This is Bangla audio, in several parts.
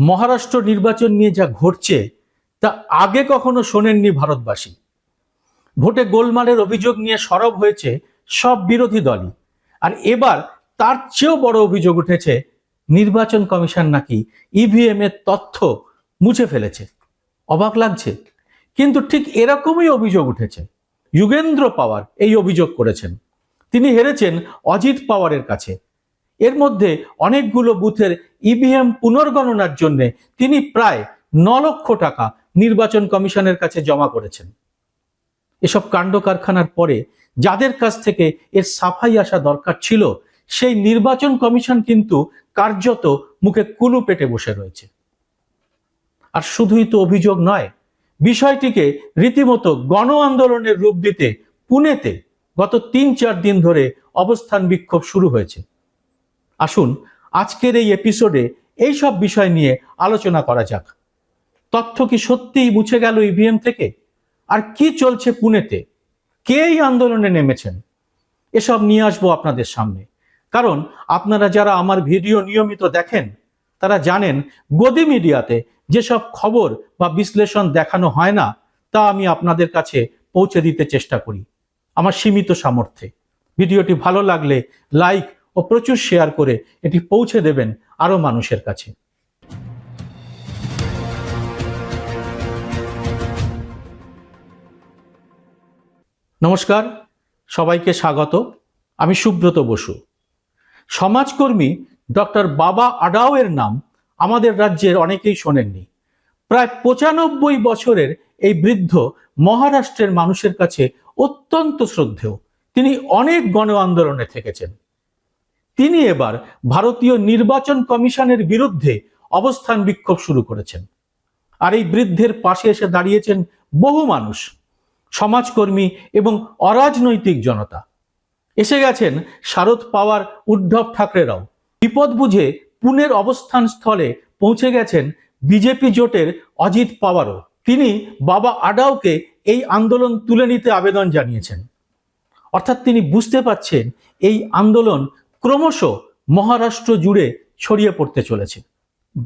মহারাষ্ট্র নির্বাচন নিয়ে যা ঘটছে, তা আগে কখনো শোনেননি ভারতবাসী। ভোটে গোলমালের অভিযোগ নিয়ে সরব হয়েছে সব বিরোধী দলই। আর এবার তার চেয়েও বড় অভিযোগ উঠেছে, নির্বাচন কমিশন নাকি ইভিএম এর তথ্য মুছে ফেলেছে। অবাক লাগছে। কিন্তু ঠিক এরকমই অভিযোগ উঠেছে। যুগেন্দ্র পাওয়ার এই অভিযোগ করেছেন। তিনি হেরেছেন অজিত পাওয়ারের কাছে। এর মধ্যে অনেকগুলো বুথের ইভিএম পুনর্গণনার জন্য তিনি প্রায় ন লক্ষ টাকা নির্বাচন কমিশনের কাছে জমা করেছেন। এসব কাণ্ড কারখানার পরে যাদের কাছ থেকে এর সাফাই আসা দরকার ছিল, সেই নির্বাচন কমিশন কিন্তু কার্যত মুখে কুলু পেটে বসে রয়েছে। আর শুধুই তো অভিযোগ নয়, বিষয়টিকে রীতিমতো গণ আন্দোলনের রূপ দিতে পুনেতে গত তিন চার দিন ধরে অবস্থান বিক্ষোভ শুরু হয়েছে। আসুন, আজকের এই এপিসোডে এই সব বিষয় নিয়ে আলোচনা করা যাক। তথ্য কি সত্যিই মুছে গেল ইভিএম থেকে? আর কি চলছে পুনেতে? কে এই আন্দোলনে নেমেছেন? এসব নিয়ে আসব আপনাদের সামনে। কারণ আপনারা যারা আমার ভিডিও নিয়মিত দেখেন, তারা জানেন গদি মিডিয়াতে যেসব খবর বা বিশ্লেষণ দেখানো হয় না, তা আমি আপনাদের কাছে পৌঁছে দিতে চেষ্টা করি। আমার সীমিত সামর্থ্যে। ভিডিওটি ভালো লাগলে লাইক ও প্রচুর শেয়ার করে এটি পৌঁছে দেবেন আরও মানুষের কাছে। নমস্কার, সবাইকে স্বাগত। আমি সুব্রত বসু। সমাজকর্মী ডক্টর বাবা আডাওয়ের নাম আমাদের রাজ্যের অনেকেই শোনেননি। প্রায় পঁচানব্বই বছরের এই বৃদ্ধ মহারাষ্ট্রের মানুষের কাছে অত্যন্ত শ্রদ্ধেয়। তিনি অনেক গণ আন্দোলনে থেকেছেন। তিনি এবার ভারতীয় নির্বাচন কমিশনের বিরুদ্ধে অবস্থান বিক্ষোভ শুরু করেছেন। আর এই বৃদ্ধের পাশে এসে দাঁড়িয়েছেন বহু মানুষ, সমাজকর্মী এবং অরাজনৈতিক জনতা। এসে গেছেন শারদ পাওয়ার উদ্ধব ঠাকরেরাও। বিপদ বুঝে পুনের অবস্থান স্থলে পৌঁছে গেছেন বিজেপি জোটের অজিত পাওয়ারও। তিনি বাবা আডাওকে এই আন্দোলন তুলে নিতে আবেদন জানিয়েছেন। অর্থাৎ তিনি বুঝতে পাচ্ছেন এই আন্দোলন ক্রমশ মহারাষ্ট্র জুড়ে ছড়িয়ে পড়তে চলেছে।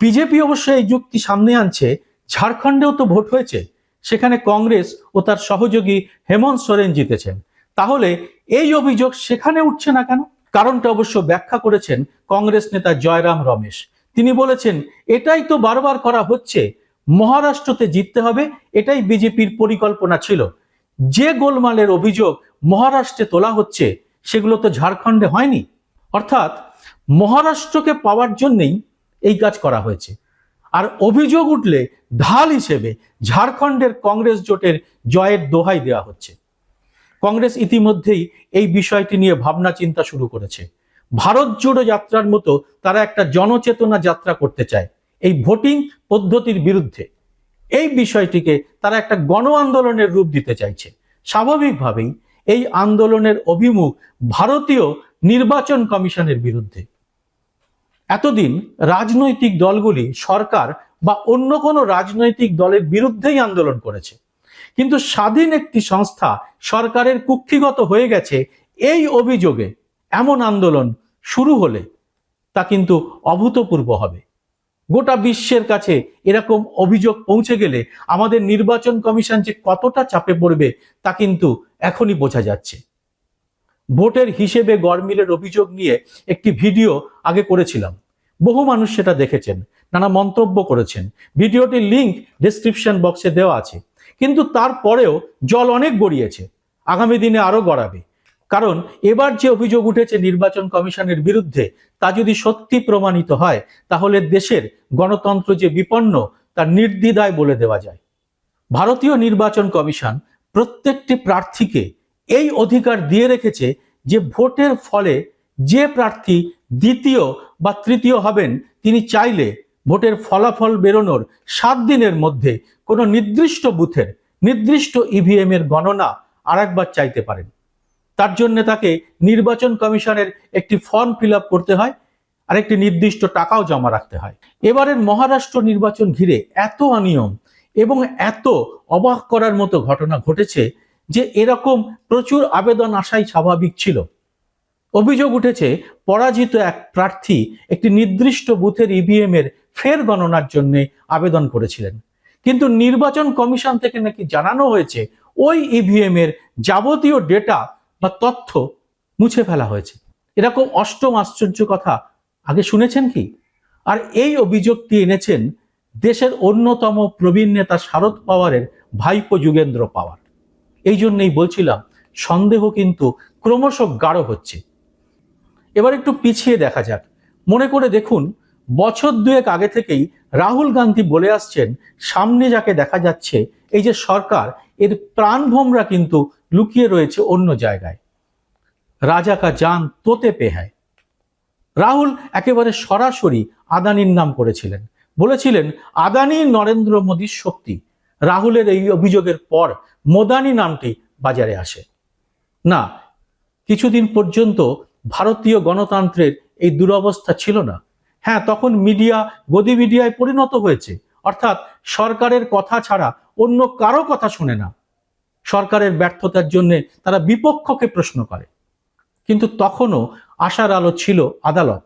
বিজেপি অবশ্য এই যুক্তি সামনে আনছে, ঝাড়খণ্ডেও তো ভোট হয়েছে, সেখানে কংগ্রেস ও তার সহযোগী হেমন্ত সোরেন জিতেছেন। তাহলে এই অভিযোগ সেখানে উঠছে না কেন? কারণটা অবশ্য ব্যাখ্যা করেছেন কংগ্রেস নেতা জয়রাম রমেশ। তিনি বলেছেন, এটাই তো বারবার করা হচ্ছে, মহারাষ্ট্রতে জিততে হবে, এটাই বিজেপির পরিকল্পনা ছিল। যে গোলমালের অভিযোগ মহারাষ্ট্রে তোলা হচ্ছে, সেগুলো তো ঝাড়খণ্ডে হয়নি। অর্থাৎ মহারাষ্ট্রকে পাওয়ার জন্যই এই কাজ করা হয়েছে। আর অভিযোগ উঠলে ঢাল হিসেবে ঝাড়খণ্ডের কংগ্রেস জোটের জয়ের দোহাই দেওয়া হচ্ছে। কংগ্রেস ইতিমধ্যেই এই বিষয়টি নিয়ে ভাবনা চিন্তা শুরু করেছে। ভারত জোড়ো যাত্রার মতো তারা একটা জনচেতনা যাত্রা করতে চায়, এই ভোটিং পদ্ধতির বিরুদ্ধে। এই বিষয়টিকে তারা একটা গণ আন্দোলনের রূপ দিতে চাইছে। স্বাভাবিকভাবেই এই আন্দোলনের অভিমুখ ভারতীয় নির্বাচন কমিশনের বিরুদ্ধে। এতদিন রাজনৈতিক দলগুলি সরকার বা অন্য কোনো রাজনৈতিক দলের বিরুদ্ধেই আন্দোলন করেছে। কিন্তু স্বাধীন একটি সংস্থা সরকারের কুক্ষিগত হয়ে গেছে এই অভিযোগে। এমন আন্দোলন শুরু হলে তা কিন্তু অভূতপূর্ব হবে। গোটা বিশ্বের কাছে এরকম অভিযোগ পৌঁছে গেলে আমাদের নির্বাচন কমিশন যে কতটা চাপে পড়বে তা কিন্তু এখনই বোঝা যাচ্ছে। ভোটের হিসেবে গড়মিলের অভিযোগ নিয়ে একটি ভিডিও আগে করেছিলাম। বহু মানুষ সেটা দেখেছেন, নানা মন্তব্য করেছেন। ভিডিওটির লিংক ডেসক্রিপশন বক্সে দেওয়া আছে। কিন্তু তারপরেও জল অনেক গড়িয়েছে, আগামী দিনে আরও গড়াবে। কারণ এবার যে অভিযোগ উঠেছে নির্বাচন কমিশনের বিরুদ্ধে, তা যদি সত্যি প্রমাণিত হয়, তাহলে দেশের গণতন্ত্র যে বিপন্ন, তার নির্দ্বিধায় বলে দেওয়া যায়। ভারতীয় নির্বাচন কমিশন প্রত্যেকটি প্রার্থীকে এই অধিকার দিয়ে রেখেছে যে ভোটের ফলে যে প্রার্থী দ্বিতীয় বা তৃতীয় হবেন, তিনি চাইলে ভোটের ফলাফল বেরোনোর সাত দিনের মধ্যে কোনো নির্দিষ্ট বুথের, নির্দিষ্ট ইভিএম এর গণনা আরেকবার চাইতে পারেন। তার জন্য তাকে নির্বাচন কমিশনের একটি ফর্ম ফিল করতে হয় আর একটি নির্দিষ্ট টাকাও জমা রাখতে হয়। এবারের মহারাষ্ট্র নির্বাচন ঘিরে এত অনিয়ম এবং এত অবাক করার মতো ঘটনা ঘটেছে যে এরকম প্রচুর আবেদন আসাই স্বাভাবিক ছিল। অভিযোগ উঠেছে, পরাজিত এক প্রার্থী একটি নির্দিষ্ট বুথের ইভিএম এর ফের গণনার জন্য আবেদন করেছিলেন। কিন্তু নির্বাচন কমিশন থেকে নাকি জানানো হয়েছে, ওই ইভিএম এর যাবতীয় ডেটা বা তথ্য মুছে ফেলা হয়েছে। এরকম অষ্টম আশ্চর্য কথা আগে শুনেছেন কি? আর এই অভিযোগটি এনেছেন দেশের অন্যতম প্রবীণ নেতা শারদ পাওয়ারের ভাইপো যুগেন্দ্র পাওয়ার। এই জন্যই বলছিলাম, সন্দেহ কিন্তু ক্রমশ গাঢ় হচ্ছে। এবার একটু পিছিয়ে দেখা যাক। মনে করে দেখুন, বছর দুয়েক আগে থেকেই রাহুল গান্ধী বলে আসছেন, সামনে যাকে দেখা যাচ্ছে, এই যে সরকার, এর প্রাণভোমরা কিন্তু লুকিয়ে রয়েছে অন্য জায়গায়। রাজা কা জান তোতে পেহায় রাহুল একেবারে সরাসরি আদানির নাম করেছিলেন। বলেছিলেন, আদানি নরেন্দ্র মোদীর শক্তি। রাহুলের এই অভিযোগের পর মোদানি নামটি বাজারে আসে। না, কিছুদিন পর্যন্ত ভারতীয় গণতন্ত্রের এই দুরবস্থা ছিল না। হ্যাঁ তখন মিডিয়া, গদি মিডিয়ায় পরিণত হয়েছে। অর্থাৎ সরকারের কথা ছাড়া অন্য কারও কথা শুনে না। সরকারের ব্যর্থতার জন্য তারা বিপক্ষকে প্রশ্ন করে। কিন্তু তখনও আশার আলো ছিল আদালত।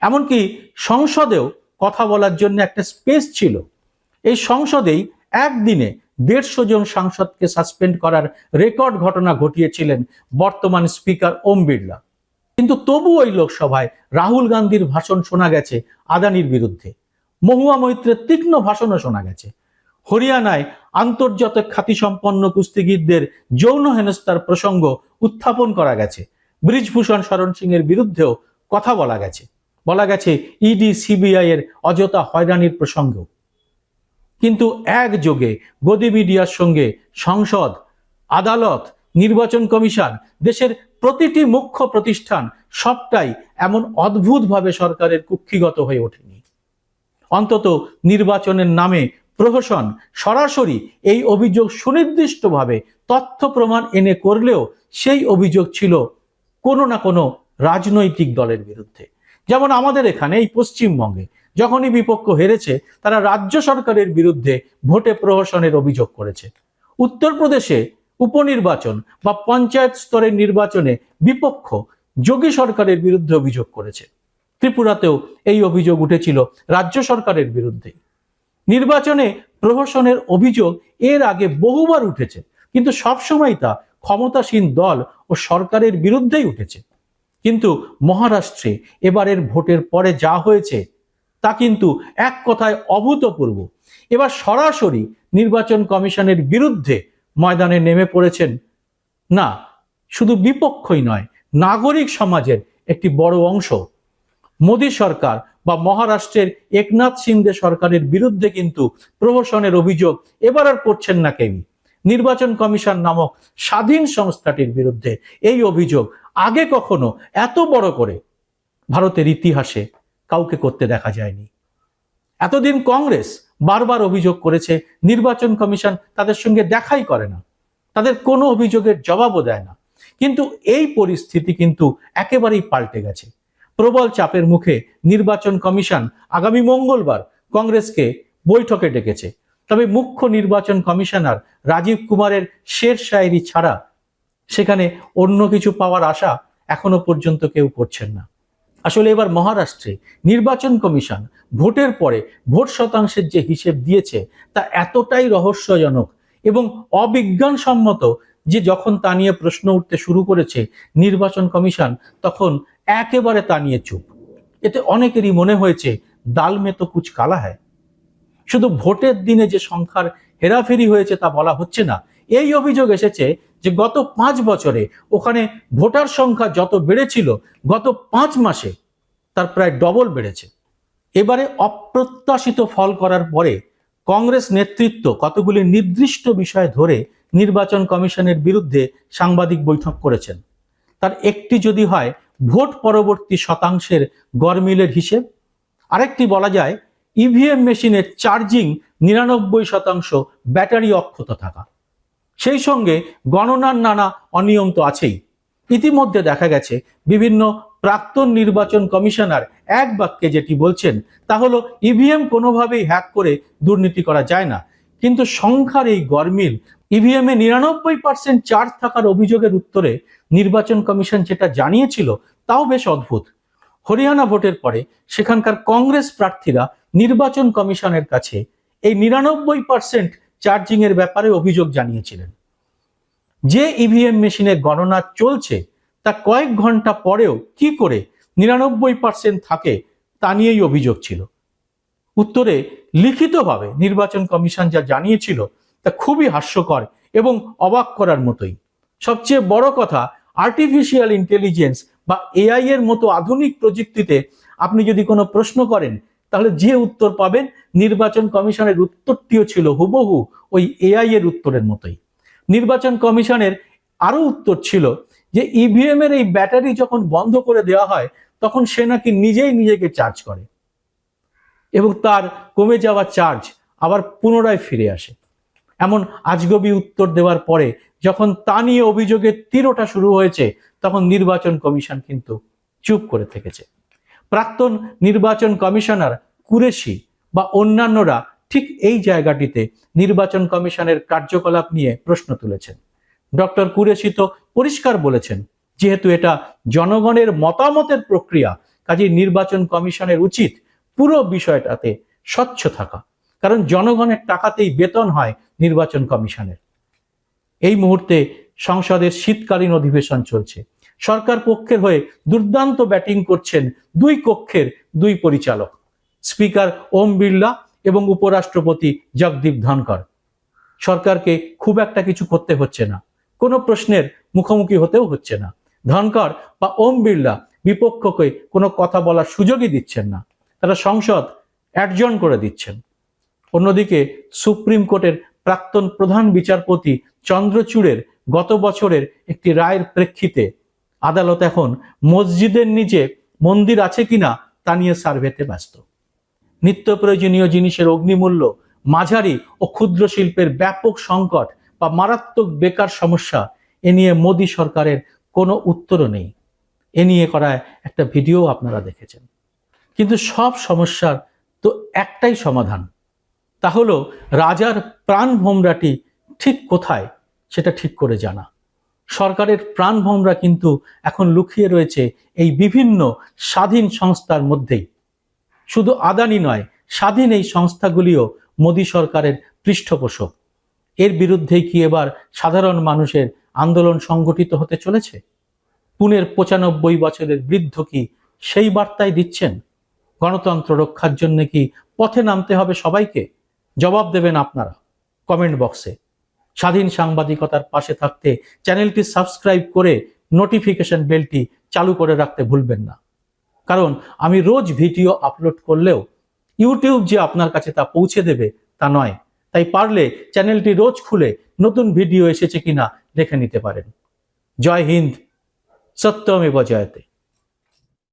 এমনকি সংসদেও কথা বলার জন্য একটা স্পেস ছিল। এই সংসদেই একদিনে দেড়শো জন সাংসদকে সাসপেন্ড করার রেকর্ড ঘটনা ঘটিয়েছিলেন বর্তমান স্পিকার ওম বিড়লা। কিন্তু তবু ওই লোকসভায় রাহুল গান্ধীর ভাষণ শোনা গেছে আদানির বিরুদ্ধে। মহুয়া মৈত্রের তীক্ষ্ণ ভাষণও শোনা গেছে। হরিয়ানায় আন্তর্জাতিক খ্যাতিসম্পন্ন কুস্তিগীরদের যৌন হেনস্থার প্রসঙ্গ উত্থাপন করা গেছে। ব্রিজভূষণ শরণ সিং এর বিরুদ্ধেও কথা বলা গেছে। বলা গেছে, ইডি সিবিআই এর অযথা হয়রানির প্রসঙ্গেও। কিন্তু একযোগে গদি মিডিয়ার সঙ্গে সংসদ, আদালত, নির্বাচন কমিশন, দেশের প্রতিটি মুখ্য প্রতিষ্ঠান সবটাই এমন অদ্ভুতভাবে সরকারের কুক্ষিগত হয়ে ওঠেনি। অন্তত নির্বাচনের নামে প্রহসন সরাসরি এই অভিযোগ সুনির্দিষ্টভাবে তথ্য প্রমাণ এনে করলেও সেই অভিযোগ ছিল কোনো না কোনো রাজনৈতিক দলের বিরুদ্ধে। যেমন আমাদের এখানে এই পশ্চিমবঙ্গে যখনই বিপক্ষ হেরেছে, তারা রাজ্য সরকারের বিরুদ্ধে ভোটে প্রহসনের অভিযোগ করেছে। উত্তরপ্রদেশে উপনির্বাচন বা পঞ্চায়েত স্তরের নির্বাচনে বিপক্ষ যোগী সরকারের বিরুদ্ধে অভিযোগ করেছে। ত্রিপুরাতেও এই অভিযোগ উঠেছিল রাজ্য সরকারের বিরুদ্ধে। নির্বাচনে প্রহসনের অভিযোগ এর আগে বহুবার উঠেছে, কিন্তু সবসময় তা ক্ষমতাসীন দল ও সরকারের বিরুদ্ধেই উঠেছে। কিন্তু মহারাষ্ট্রে এবারের ভোটের পরে যা হয়েছে তা কিন্তু এক কথায় অভূতপূর্ব। এবার সরাসরি নির্বাচন কমিশনের বিরুদ্ধে ময়দানে নেমে পড়েছেন। না, শুধু বিপক্ষই নয়, নাগরিক সমাজের একটি বড় অংশ। মোদী সরকার বা মহারাষ্ট্রের একনাথ সিন্ধে সরকারের বিরুদ্ধে কিন্তু প্রহসনের অভিযোগ এবার আর করছেন না কেউই। নির্বাচন কমিশন নামক স্বাধীন সংস্থাটির বিরুদ্ধে এই অভিযোগ আগে কখনো এত বড় করে ভারতের ইতিহাসে কাউকে করতে দেখা যায়নি। এতদিন কংগ্রেস বারবার অভিযোগ করেছে, নির্বাচন কমিশন তাদের সঙ্গে দেখাই করে না। তাদের কোনো অভিযোগের জবাবও দেয় না। কিন্তু এই পরিস্থিতি কিন্তু একেবারেই পাল্টে গেছে। প্রবল চাপের মুখে নির্বাচন কমিশন আগামী মঙ্গলবার কংগ্রেসকে বৈঠকে ডেকেছে। তবে মুখ্য নির্বাচন কমিশনার রাজীব কুমারের শের শায়েরি ছাড়া সেখানে অন্য কিছু পাওয়ার আশা এখনও পর্যন্ত কেউ করছেন না। আসলে এবার মহারাষ্ট্রে নির্বাচন কমিশন ভোটের পরে ভোট শতাংশের যে হিসেব দিয়েছে, তা এতটাই রহস্যজনক এবং অবিজ্ঞানসম্মত যে যখন তা নিয়ে প্রশ্ন উঠতে শুরু করেছে নির্বাচন কমিশন, তখন একেবারে তা নিয়ে চুপ। এতে অনেকেরই মনে হয়েছে, দাল মে তো কুচ কালা হয় শুধু ভোটের দিনে যে সংখ্যার হেরাফেরি হয়েছে তা বলা হচ্ছে না, এই অভিযোগ এসেছে যে গত পাঁচ বছরে ওখানে ভোটার সংখ্যা যত বেড়েছিল, গত পাঁচ মাসে তার প্রায় ডবল বেড়েছে। এবারে অপ্রত্যাশিত ফল করার পরে কংগ্রেস নেতৃত্ব কতগুলি নির্দিষ্ট বিষয় ধরে নির্বাচন কমিশনের বিরুদ্ধে সাংবাদিক বৈঠক করেছেন। তার একটি যদি হয়, ভোট পরবর্তী শতাংশের গরমিলের হিসেব। আরেকটি বলা যায় ইভিএম মেশিনের চার্জিং নিরানব্বই শতাংশ ব্যাটারি অক্ষত থাকা। সেই সঙ্গে গণনার নানা অনিয়ম তো আছেই। ইতিমধ্যে দেখা গেছে, বিভিন্ন প্রাক্তন নির্বাচন কমিশনার এক বাক্যে যেটি বলছেন, তা হলো, ইভিএম কোনোভাবেই হ্যাক করে দুর্নীতি করা যায় না। কিন্তু সংখ্যার এই গরমিল, ইভিএম এ নিরানব্বই পার্সেন্ট চার্জ থাকার অভিযোগের উত্তরে নির্বাচন কমিশন যেটা জানিয়েছিল, তাও বেশ অদ্ভুত। হরিয়ানা ভোটের পরে সেখানকার কংগ্রেস প্রার্থীরা নির্বাচন কমিশনের কাছে এই নিরানব্বই পার্সেন্ট চার্জিং এর ব্যাপারে অভিযোগ জানিয়েছিলেন। যে ইভিএম মেশিনে গণনা চলছে, তা কয়েক ঘণ্টা পরেও কি করে নিরানব্বই পার্সেন্ট থাকে, তা নিয়েই অভিযোগ ছিল। উত্তরে, লিখিতভাবে নির্বাচন কমিশন যা জানিয়েছিল, তা খুবই হাস্যকর এবং অবাক করার মতোই। সবচেয়ে বড় কথা আর্টিফিশিয়াল ইন্টেলিজেন্স বা এআই এর মতো আধুনিক প্রযুক্তিতে আপনি যদি কোনো প্রশ্ন করেন তাহলে যে উত্তর পাবেন? নির্বাচন কমিশনের উত্তরটিও ছিল হুবহু ওই এআই এর উত্তরের মতোই। নির্বাচন কমিশনের আরও উত্তর ছিল যে ইভিএম এর এই ব্যাটারি যখন বন্ধ করে দেওয়া হয়, তখন সে নাকি নিজেই নিজেকে চার্জ করে এবং তার কমে যাওয়া চার্জ আবার পুনরায় ফিরে আসে। এমন আজগবি উত্তর দেওয়ার পরে যখন তা নিয়ে অভিযোগের তীরটা শুরু হয়েছে, তখন নির্বাচন কমিশন কিন্তু চুপ করে থেকেছে। প্রাক্তন নির্বাচন কমিশনার কুরেশি বা অন্যান্যরা ঠিক এই জায়গাটিতে নির্বাচন কমিশনের কার্যকলাপ নিয়ে প্রশ্ন তুলেছেন। ডক্টর কুরেশি তো পরিষ্কার বলেছেন, যেহেতু এটা জনগণের মতামতের প্রক্রিয়া কাজে নির্বাচন কমিশনের উচিত পুরো বিষয়টাতে স্বচ্ছ থাকা, কারণ জনগণের টাকাতেই বেতন হয় নির্বাচন কমিশনের। এই মুহূর্তে সংসদের শীতকালীন অধিবেশন চলছে। সরকার পক্ষের হয়ে দুর্দান্ত ব্যাটিং করছেন দুই কক্ষের দুই পরিচালক। স্পিকার ওম বিড়লা এবং উপরাষ্ট্রপতি জগদীপ ধনকর সরকারকে খুব একটা কিছু করতে হচ্ছে না। কোনো প্রশ্নের মুখোমুখি হতেও হচ্ছে না। ধনকর বা ওম বিড়লা বিপক্ষকে কোনো কথা বলার সুযোগই দিচ্ছেন না। তারা সংসদ অ্যাডজন করে দিচ্ছেন। অন্যদিকে সুপ্রিম কোর্টের প্রাক্তন প্রধান বিচারপতি চন্দ্রচূড়ের গত বছরের একটি রায়ের প্রেক্ষিতে আদালত এখন মসজিদের নিচে মন্দির আছে কিনা তা নিয়ে সার্ভেতে ব্যস্ত। নিত্য প্রয়োজনীয় জিনিসের অগ্নিমূল্য, মাঝারি ও ক্ষুদ্র শিল্পের ব্যাপক সংকট বা মারাত্মক বেকার সমস্যা, এ নিয়ে মোদী সরকারের কোনো উত্তরও নেই। এ নিয়ে করা একটা ভিডিও আপনারা দেখেছেন। কিন্তু সব সমস্যার তো একটাই সমাধান। তা হলো রাজার প্রাণ ভোমরাটি ঠিক কোথায় সেটা ঠিক করে জানা। সরকারের প্রাণ ভোমরা কিন্তু এখন লুকিয়ে রয়েছে এই বিভিন্ন স্বাধীন সংস্থার মধ্যেই। শুধু আদানি নয়, স্বাধীন এই সংস্থাগুলিও মোদী সরকারের পৃষ্ঠপোষক। এর বিরুদ্ধেই কি এবার সাধারণ মানুষের আন্দোলন সংগঠিত হতে চলেছে? পুনের পঁচানব্বই বছরের বৃদ্ধ কি সেই বার্তাই দিচ্ছেন? গণতন্ত্র রক্ষার জন্য কি পথে নামতে হবে সবাইকে? জবাব দেবেন আপনারা কমেন্ট বক্সে। স্বাধীন সাংবাদিকতার পাশে থাকতে চ্যানেলটি সাবস্ক্রাইব করে নোটিফিকেশন বেলটি চালু করে রাখতে ভুলবেন না। কারণ আমি রোজ ভিডিও আপলোড করলেও ইউটিউব যে আপনার কাছে তা পৌঁছে দেবে তা নয়। তাই পারলে চ্যানেলটি রোজ খুলে নতুন ভিডিও এসেছে কিনা দেখে নিতে পারেন। জয় হিন্দ। সত্যমে জয়তে।